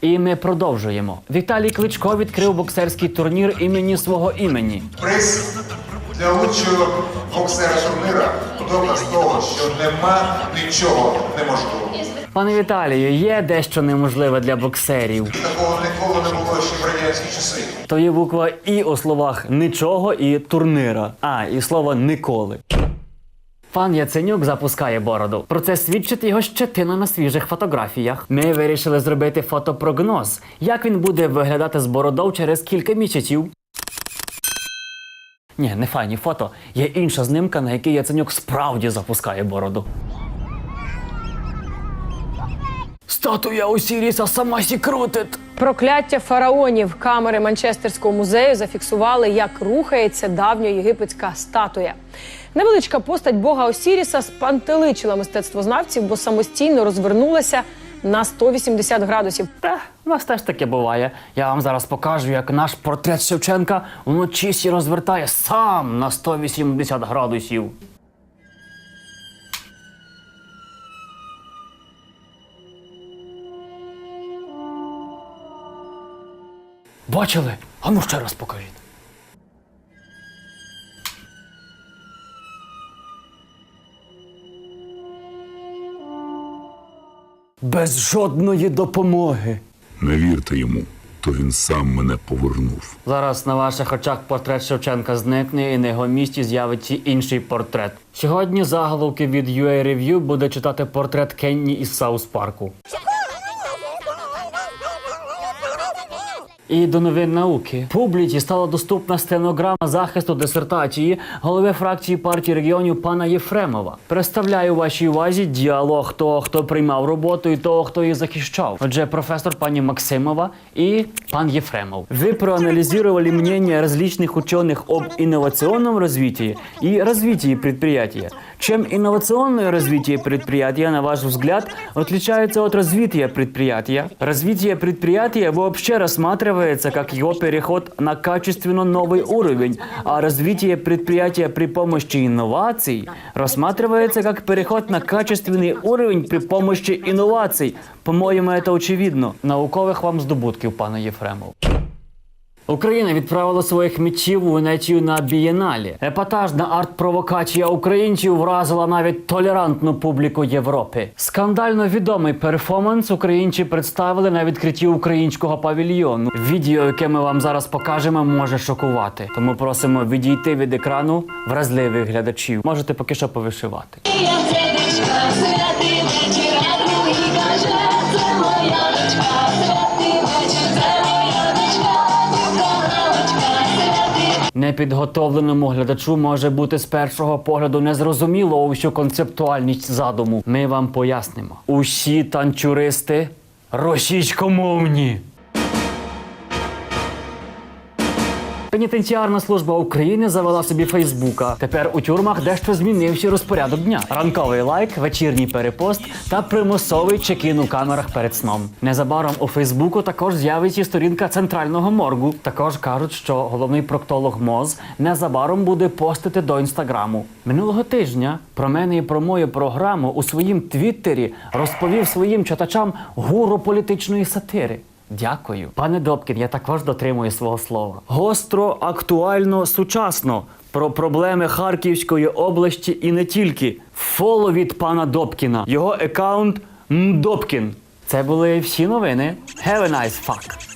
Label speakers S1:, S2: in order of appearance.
S1: І ми продовжуємо. Віталій Кличко відкрив боксерський турнір імені свого імені.
S2: Приз для лучшого боксера турнира доказ того, що нема нічого неможливого.
S1: Пане Віталію, є дещо неможливе для боксерів.
S2: Такого ніколи не було ще в радянські часи.
S1: То є буква І у словах нічого і турнира. А, і слово ніколи. Пан Яценюк запускає бороду. Про це свідчить його щетина на свіжих фотографіях. Ми вирішили зробити фотопрогноз, як він буде виглядати з бородов через кілька місяців. Ні, не файні фото. Є інша знимка, на якій Яценюк справді запускає бороду. Статуя Осіріса сама сі крутить.
S3: Прокляття фараонів камери Манчестерського музею зафіксували, як рухається давньоєгипетська статуя. Невеличка постать бога Осіріса спантеличила мистецтвознавців, бо самостійно розвернулася на 180 градусів.
S1: Та, у нас теж таке буває. Я вам зараз покажу, як наш портрет Шевченка вночі сі розвертає сам на 180 градусів. Бачили? А ну ще раз покажіть. Без жодної допомоги.
S4: Не вірте йому, то він сам мене повернув.
S1: Зараз на ваших очах портрет Шевченка зникне і на його місці з'явиться інший портрет. Сьогодні заголовки від UA Review буде читати портрет Кенні із Саус Парку. І до новин науки публіці стала доступна стенограма захисту дисертації голови фракції партії регіонів пана Єфремова. Представляю вашій увазі діалог того, хто приймав роботу, і того, хто її захищав. Отже, професор пані Максимова і пан Ефремов. Ви проанализировали мнения различных ученых об инновационном развитии и развитии предприятия. Чем инновационное развитие предприятия, на ваш взгляд, отличается от развития предприятия? Развитие предприятия вообще рассматривается как его переход на качественно новый уровень, а развитие предприятия при помощи инноваций рассматривается как переход на качественный уровень при помощи инноваций. По-моєму, це очевидно. Наукових вам здобутків, пане Єфремов. Україна відправила своїх митців у Венецію на бієналі. Епатажна арт-провокація українців вразила навіть толерантну публіку Європи. Скандально відомий перформанс українці представили на відкритті українського павільйону. Відео, яке ми вам зараз покажемо, може шокувати. Тому просимо відійти від екрану вразливих глядачів. Можете поки що повишивати.
S5: Я моя
S1: Непідготовленому глядачу може бути з першого погляду незрозуміло усю концептуальність задуму. Ми вам пояснимо. Усі танчуристи російськомовні. Пенітенціарна служба України завела собі Фейсбука. Тепер у тюрмах дещо змінився розпорядок дня. Ранковий лайк, вечірній перепост та примусовий чекін у камерах перед сном. Незабаром у Фейсбуку також з'явиться сторінка центрального моргу. Також кажуть, що головний проктолог МОЗ незабаром буде постити до інстаграму. Минулого тижня про мене і про мою програму у своїм твіттері розповів своїм читачам гуру політичної сатири. Дякую, пане Добкін. Я також дотримую свого слова. Гостро, актуально, сучасно. Про проблеми Харківської області і не тільки. Фоло від пана Добкіна. Його екаунт Мдобкін. Це були всі новини. Have a nice fuck.